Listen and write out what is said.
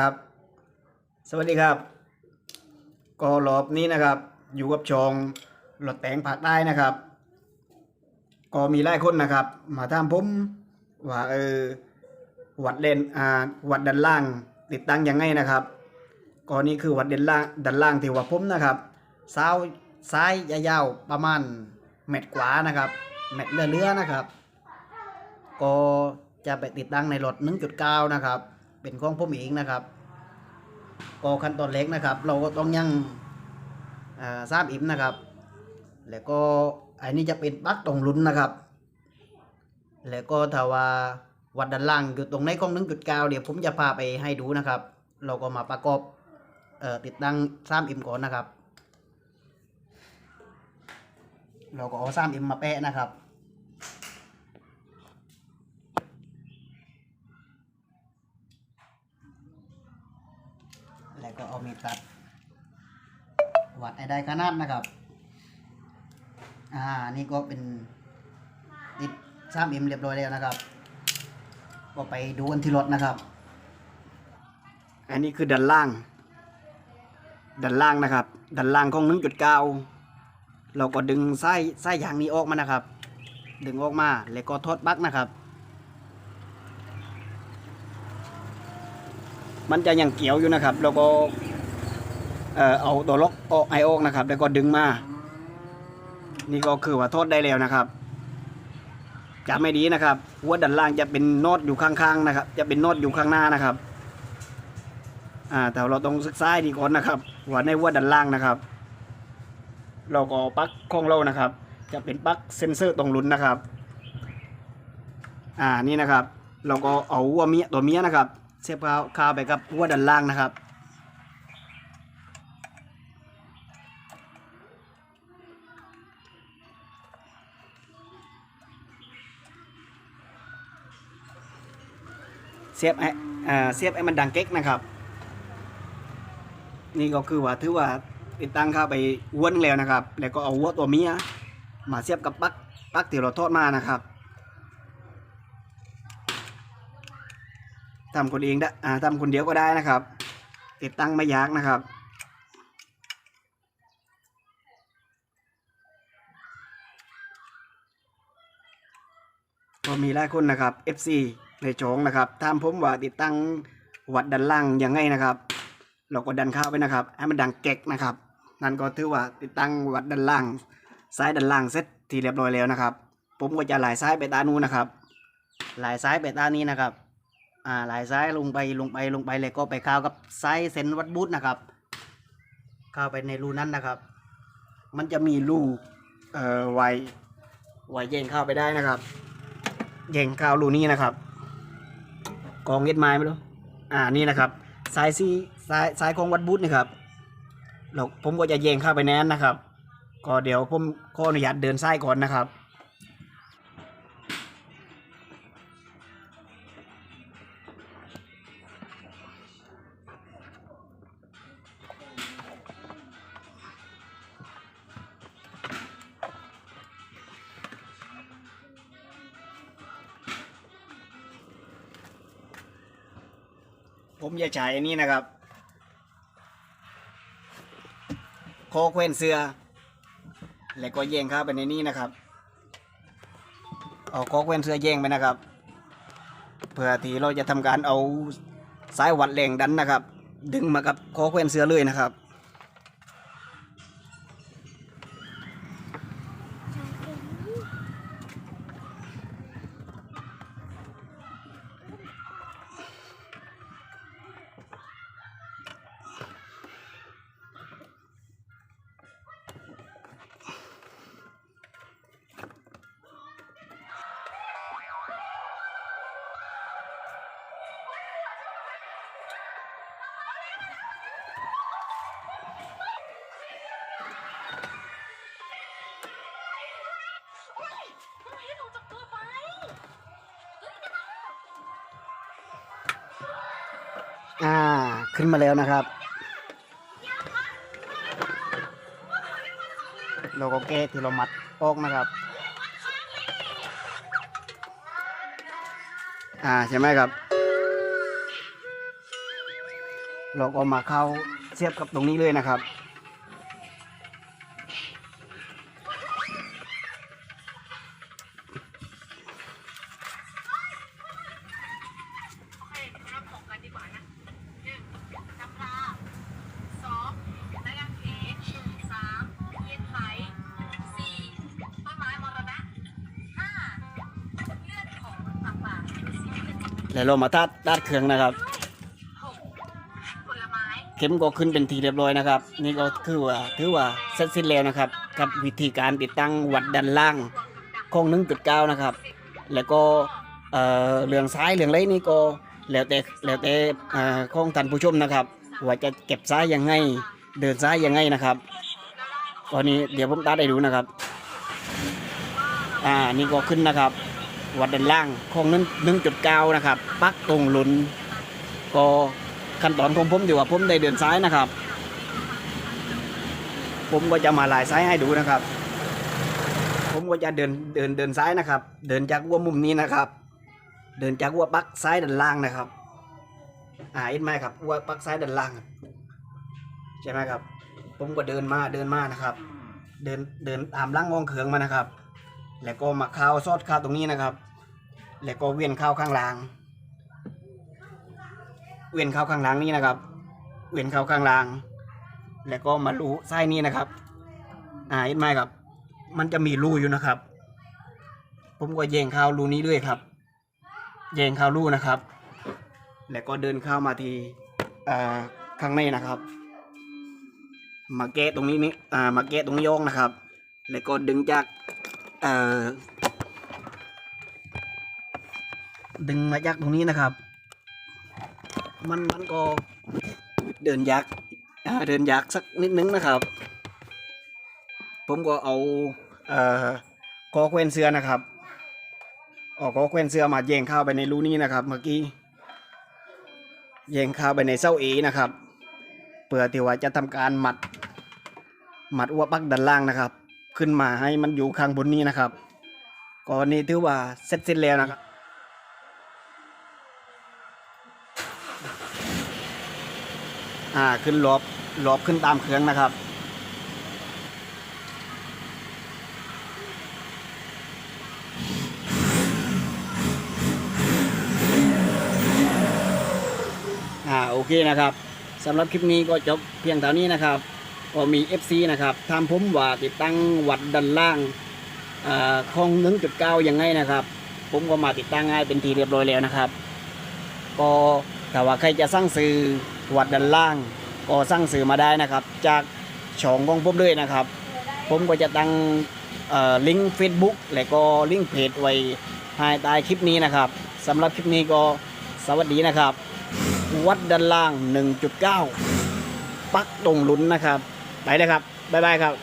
ครับ สวัสดีครับ ก็รอบนี้นะครับ อยู่กับชองหลดแตงผักได้นะครับ ก็มีหลายคนนะครับ มาถามผมว่าเออวัดเด่นอ่าวัดด้านล่าง ติดตั้งยังไงนะครับก็นี่คือวัดเด่นล่างด้านล่างที่ว่าผมนะครับซ้ายซ้ายยาวๆประมาณเม็ดกว่านะครับเม็ดเลื่อๆนะครับ ก็จะไปติดตั้งในรถ1.9นะครับ เป็นของผมเองนะครับก็ขั้นตอนเล็กนะครับ เราก็ต้องยังอ่าทราบอิมนะครับ แล้วก็อันนี้จะเป็นปลั๊กตรงลุ้นนะครับ แล้วก็ถ้าว่าวัดด้านล่างอยู่ตรงในของ1.9เดี๋ยวผมจะพาไปให้ดูนะครับ เราก็มาประกอบอติดตั้งทราบอิมก่อนนะครับ เราก็เอาทราบอิมมาแปะนะครับ แล้วก็เอามีดตัด วัดให้ได้ขนาดนะครับ อ่า นี่ก็เป็นติดซ้ำอิมเรียบร้อยแล้วนะครับ ก็ไปดูกันที่รถนะครับ อันนี้คือด้านล่าง ด้านล่างนะครับ ด้านล่างของ1.9เราก็ดึงไส้ไส้ยางนี้ออกมานะครับ ดึงออกมา แล้วก็ทดปลั๊กนะครับ มันจะยังเกี่ยวอยู่นะครับ แล้วก็เอาตัวล็อกออกไอออกนะครับ แล้วก็ดึงมา นี่ก็คือว่าโทษได้แล้วนะครับจะไม่ดีนะครับหัวด้านล่างจะเป็นโนดอยู่ข้างๆนะครับ จะเป็นโนดอยู่ข้างหน้านะครับอ่าแต่เราต้องศึกษาดีก่อนนะครับว่าในหัวด้านล่างนะครับ เราก็เอาปลั๊กของเรานะครับ จะเป็นปลั๊กเซ็นเซอร์ตรงลุ้นนะครับ อ่านี่นะครับ เราก็เอาหัวเมียตัวเมียนะครับ เสียบเข้าเข้าไปกับหัวด้านล่างนะครับ เสียบให้อ่าเสียบให้มันดังเก๊กนะครับ นี่ก็คือว่าถือว่าติดตั้งเข้าไปอ้วนแล้วนะครับ แล้วก็เอาหัวตัวเมียมาเสียบกับปลั๊กปลั๊กที่เราทอดมานะครับ ทำคนเองได้อ่าทำคนเดียวก็ได้นะครับ ติดตั้งไม่ยากนะครับ ก็มีหลายคนนะครับ FC ในโจงนะครับถาผมว่าติดตั้งวัดดันล่างยังไงนะครับ เราก็ดันเข้าไปนะครับให้มันดังแก๊กนะครับ นั่นก็ถือว่าติดตั้งวัดดันล่างซ้ายดันล่างเสร็จที่เรียบร้อยแล้วนะครับ ผมก็จะหลายซ้ายไปตานู้นนะครับ หลายซ้ายไปตานี้นะครับ อ่าหลายซ้ายลงไปลงไปลงไปเลยก็ไปเข้ากับซ้ายเส้นวัดบูธนะครับ เข้าไปในรูนั้นนะครับ มันจะมีรูเอ่อไวไวเย็นเข้าไปได้นะครับแย่งข้าวรูนี้นะครับ กองเย็ดไม้ไม่รู้อ่านี่นะครับสายซีสายสายของวัดบุตรนะครับเราผมก็จะแย่งเข้าไปแน่นนะครับ ก็เดี๋ยวผมขออนุญาตเดินซ้ายก่อนนะครับ ผมจะใช้อันนี้นะครับ โคเควนเสือแล้วก็แย่งเข้าไปในนี้นะครับเอาโคเควนเสือแย่งไปนะครับเพื่อที่เราจะทำการเอาสายวัดแรงดันนะครับ ดึงมากับโคเควนเสือเลยนะครับ อ่า ขึ้นมาแล้วนะครับ เราก็แก้ที่เรามัดออกนะครับ อ่า ใช่ไหมครับ เราก็มาเข้าเสียบกับตรงนี้เลยนะครับ แล้วเรามาตัดตัดเครื่องนะครับเข็มก็ขึ้นเป็นทีเรียบร้อยนะครับ นี่ก็คือว่าถือว่าเสร็จสิ้นแล้วนะครับ กับวิธีการติดตั้งวัดด้านล่างของ1.9นะครับ แล้วก็เอ่อเรื่องซ้ายเรื่องไรนี่ก็แล้วแต่แล้วแต่เอ่อของท่านผู้ชมนะครับ ว่าจะเก็บซ้ายยังไง เดินซ้ายยังไงนะครับตอนนี้เดี๋ยวผมตัดให้ดูนะครับ อ่านี่ก็ขึ้นนะครับ วัดด้านล่างของนั้น1.9นะครับ ปักตรงหลุนก็ขั้นตอนของผมอยู่ว่าผมได้เดินซ้ายนะครับ ผมก็จะมาลายซ้ายให้ดูนะครับ ผมก็จะเดินเดินเดินซ้ายนะครับ เดินจากหัวมุมนี้นะครับ เดินจากหัวปักซ้ายด้านล่างนะครับอ่าเห็นไหมครับหัวปักซ้ายด้านล่างใช่ไหมครับ ผมก็เดินมาเดินมานะครับ เดินเดินตามล่างงองเขืองมานะครับ แล้วก็มาข้าวซอดข้าวตรงนี้นะครับ แล้วก็เวียนข้าวข้างล่าง เวียนข้าวข้างล่างนี้นะครับ เวียนข้าวข้างล่าง แล้วก็มารูไส้นี้นะครับ อ่าเห็นไหมครับ มันจะมีรูอยู่นะครับ ผมก็แยงข้าวรูนี้ด้วยครับแยงข้าวรูนะครับ แล้วก็เดินข้าวมาทีอ่าข้างในนะครับ มาแกะตรงนี้นี่อ่ามาแกะตรงนี้โยงนะครับ แล้วก็ดึงจาก ดึงมาจากตรงนี้นะครับ มันมันก็เดินยากเดินยากสักนิดนึงนะครับ ผมก็เอาเอ่อคอเควนเสื้อนะครับเอาคอเควนเสื้อมาแยงเข้าไปในรูนี้นะครับ เมื่อกี้แยงเข้าไปในเส้าเอนะครับเพื่อที่ว่าจะทำการหมัดหมัดอ้วปักด้านล่างนะครับ ขึ้นมาให้มันอยู่ข้างบนนี้นะครับก็นี่ถือว่าเสร็จสิ้นแล้วนะครับอ่าขึ้นลบลบขึ้นตามเครื่องนะครับอ่าโอเคนะครับสำหรับคลิปนี้ก็จบเพียงเท่านี้นะครับ ก็มี FC นะครับทำผมว่าติดตั้งวัดด้านล่างอ่าของ1.9ยังไงนะครับ ผมก็มาติดตั้งง่ายเป็นทีเรียบร้อยแล้วนะครับ ก็ถ้าว่าใครจะสร้างสื่อวัดด้านล่าง ก็สร้างสื่อมาได้นะครับ จากช่องของผมเลยนะครับ ผมก็จะตั้งลิงก์ Facebook และก็ลิงก์เพจไว้ให้ใต้คลิปนี้นะครับสำหรับคลิปนี้ก็สวัสดีนะครับ วัดด้านล่าง 1.9 ปักตรงลุ้นนะครับ ไปเลยครับบ๊ายบายครับ